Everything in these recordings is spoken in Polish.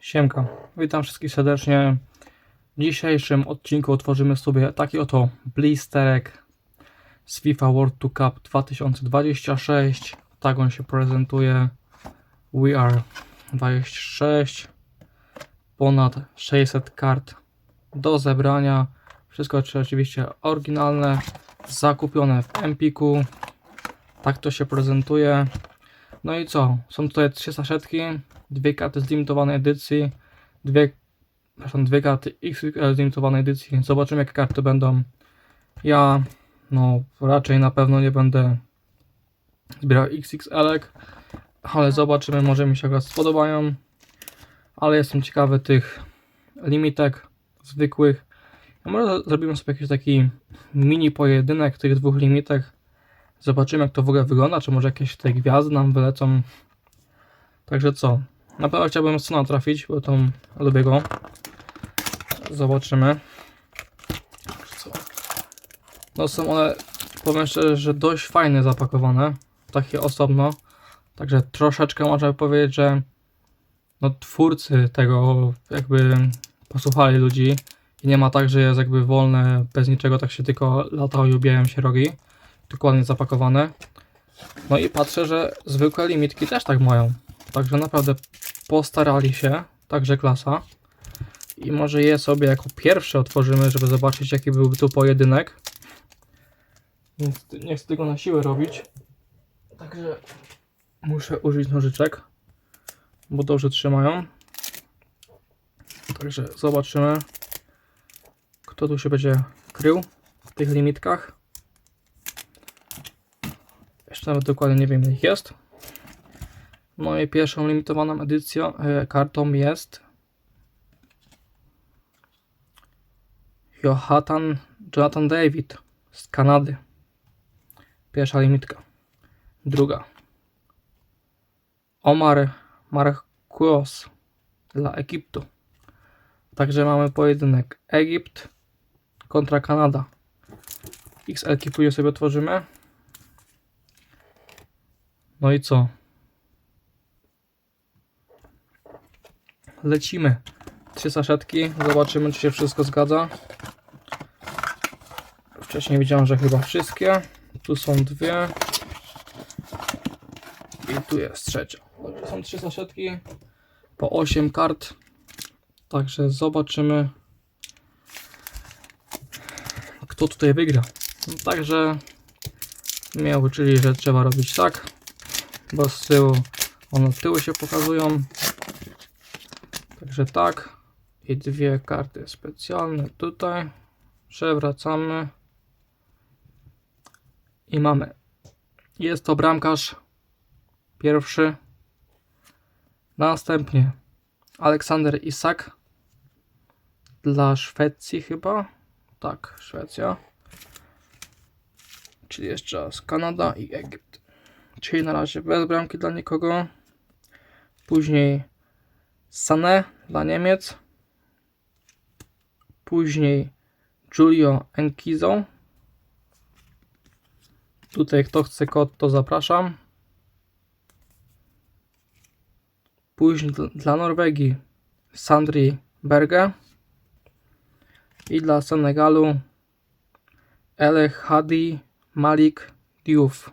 Siemka, witam wszystkich serdecznie. W dzisiejszym odcinku otworzymy sobie taki oto blisterek z FIFA World Tour Cup 2026. Tak on się prezentuje. We are 26. Ponad 600 kart do zebrania. Wszystko oczywiście oryginalne, zakupione w Empiku. Tak to się prezentuje. No i co? Są tutaj trzy saszetki, dwie karty z limitowanej edycji, dwie, przepraszam, dwie karty XXL z limitowanej edycji. Zobaczymy jakie karty będą. Ja no raczej na pewno nie będę zbierał XXL, ale zobaczymy, może mi się akurat spodobają. Ale jestem ciekawy tych limitek zwykłych. Może zrobimy sobie jakiś taki mini pojedynek tych dwóch limitek. Zobaczymy jak to w ogóle wygląda, czy może jakieś te gwiazdy nam wylecą. Także co? Na pewno chciałbym Sona trafić, bo to lubię go. Zobaczymy. Co? No są one, powiem szczerze, że dość fajnie zapakowane. Takie osobno. Także troszeczkę można powiedzieć, że no twórcy tego jakby posłuchali ludzi. I nie ma tak, że jest jakby wolne, bez niczego, tak się tylko latają i ubijają się rogi dokładnie zapakowane. No i patrzę, że zwykłe limitki też tak mają. Także naprawdę postarali się, także klasa. I może je sobie jako pierwsze otworzymy, żeby zobaczyć jaki byłby tu pojedynek. Więc nie chcę tego na siłę robić. Także muszę użyć nożyczek, bo dobrze trzymają. Także zobaczymy, kto tu się będzie krył w tych limitkach. Jeszcze nawet dokładnie nie wiem ile ich jest. I pierwszą limitowaną edycją, e, kartą jest Johathan Jonathan David z Kanady. Pierwsza limitka. Druga. Omar Marcos dla Egiptu. Także mamy pojedynek Egipt kontra Kanada. XL później sobie otworzymy. No i co? Lecimy. Trzy saszetki. Zobaczymy, czy się wszystko zgadza. Wcześniej widziałem, że chyba wszystkie. Tu są dwie. I tu jest trzecia. Są trzy saszetki. Po 8 kart. Także zobaczymy, kto tutaj wygra. No, także mnie uczyli, że trzeba robić tak bo z tyłu one od tyłu się pokazują. Także tak. I dwie karty specjalne tutaj. Przewracamy. I mamy. Jest to bramkarz pierwszy. Następnie Aleksander Isak dla Szwecji chyba. Tak, Szwecja. Czyli jeszcze raz Kanada i Egipt. Czyli na razie bez bramki dla nikogo. Później Sané dla Niemiec. Później Giulio Enkizo. Tutaj kto chce kod to zapraszam. Później dl- dla Norwegii Sandri Berge. I dla Senegalu El Hadi Malik Diouf.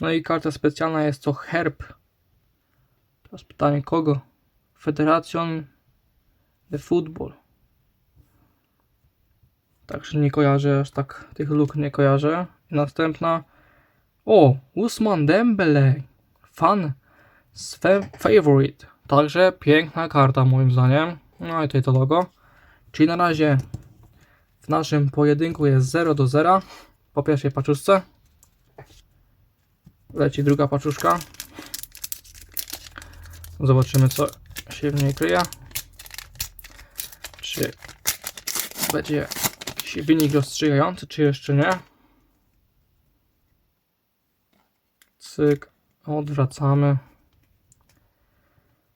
No i karta specjalna jest to herb. Teraz pytanie kogo? Federation de Football. Także nie kojarzę, aż tak tych luk nie kojarzę. Następna. O, Usman Dembele. Fan favorite. Także piękna karta moim zdaniem. No i tutaj to logo. Czyli na razie w naszym pojedynku jest 0 do 0 po pierwszej paczuszce. Leci druga paczuszka. Zobaczymy co się w niej kryje. Czy będzie jakiś wynik rozstrzygający, czy jeszcze nie. Cyk. Odwracamy.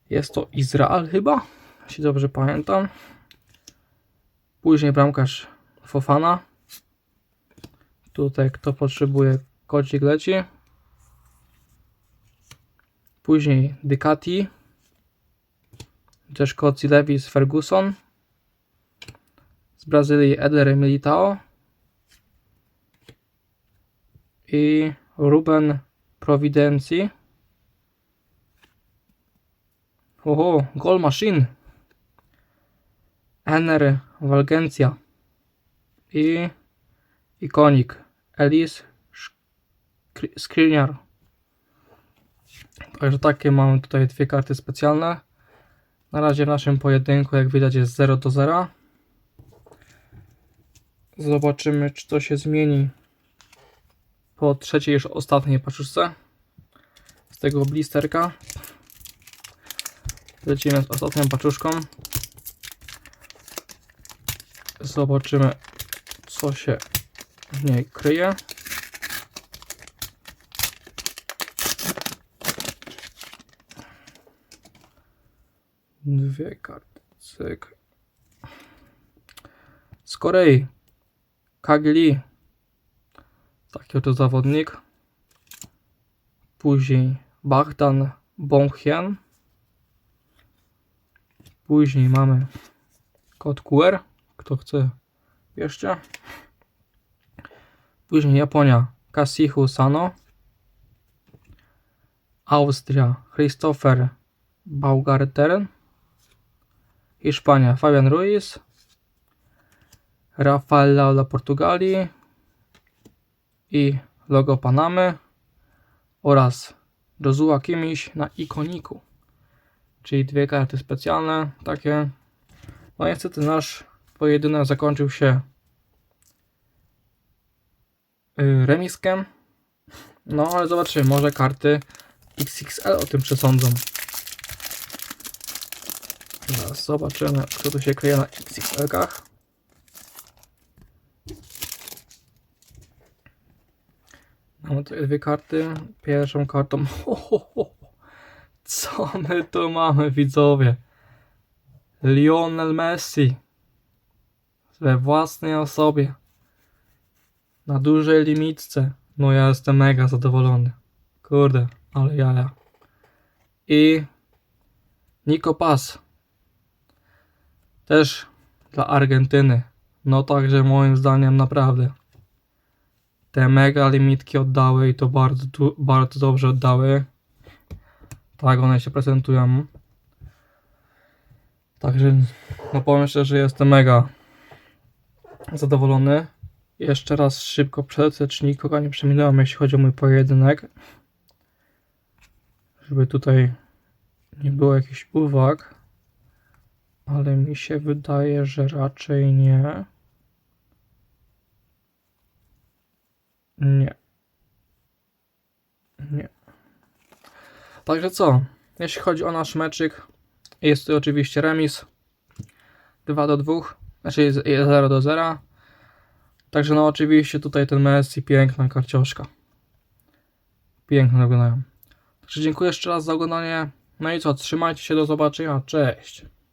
Jest to Izrael chyba, jeśli dobrze pamiętam. Później bramkarz Fofana. Tutaj kto potrzebuje kocik leci. Później Ducati Ze Szkocji Lewis Ferguson. Z Brazylii Eder Militao. I Ruben Providencji. Oho, Goal Machine. Ener Walgencja. I ikonik Elis Skri- Skriniar. Także takie mamy tutaj dwie karty specjalne. Na razie w naszym pojedynku, jak widać, jest 0 do 0. Zobaczymy, czy to się zmieni po trzeciej, już ostatniej paczuszce z tego blisterka. Lecimy z ostatnią paczuszką. Zobaczymy, co się w niej kryje. Dwie karty. Cyk. Z Korei. Kagli. Taki oto zawodnik. Później Bogdan Bonghian. Później mamy kod QR. Kto chce jeszcze. Później Japonia. Kasihu Sano. Austria. Christopher Baumgarten. Hiszpania. Fabian Ruiz. Rafael Leao Portugalii. I logo Panamy. Oraz Josua Kimiś na ikoniku. Czyli dwie karty specjalne. Takie. No niestety nasz pojedynek zakończył się y, remiskiem. No ale zobaczymy, może karty XXL o tym przesądzą. Zobaczymy, kto tu się kryje na XXL-kach. Mamy tutaj dwie karty. Pierwszą kartą. Co my tu mamy, widzowie? Lionel Messi we własnej osobie na dużej limitce. No ja jestem mega zadowolony. Kurde, ale jaja. I Nico Paz. Też dla Argentyny. No także moim zdaniem naprawdę te mega limitki oddały i to bardzo, bardzo dobrze oddały. Tak one się prezentują. Także no powiem szczerze, że jestem mega zadowolony. Jeszcze raz szybko przelecę, czy nikogo nie przeminąłem, jeśli chodzi o mój pojedynek. Żeby tutaj nie było jakichś uwag. Ale mi się wydaje, że raczej nie. Nie. Nie. Także co? Jeśli chodzi o nasz meczyk, jest to oczywiście remis 2 do 2, znaczy 0 do 0. Także no oczywiście tutaj ten Messi, piękna karcioszka. Piękne wyglądają. Także dziękuję jeszcze raz za oglądanie. No i co, trzymajcie się, do zobaczenia, cześć.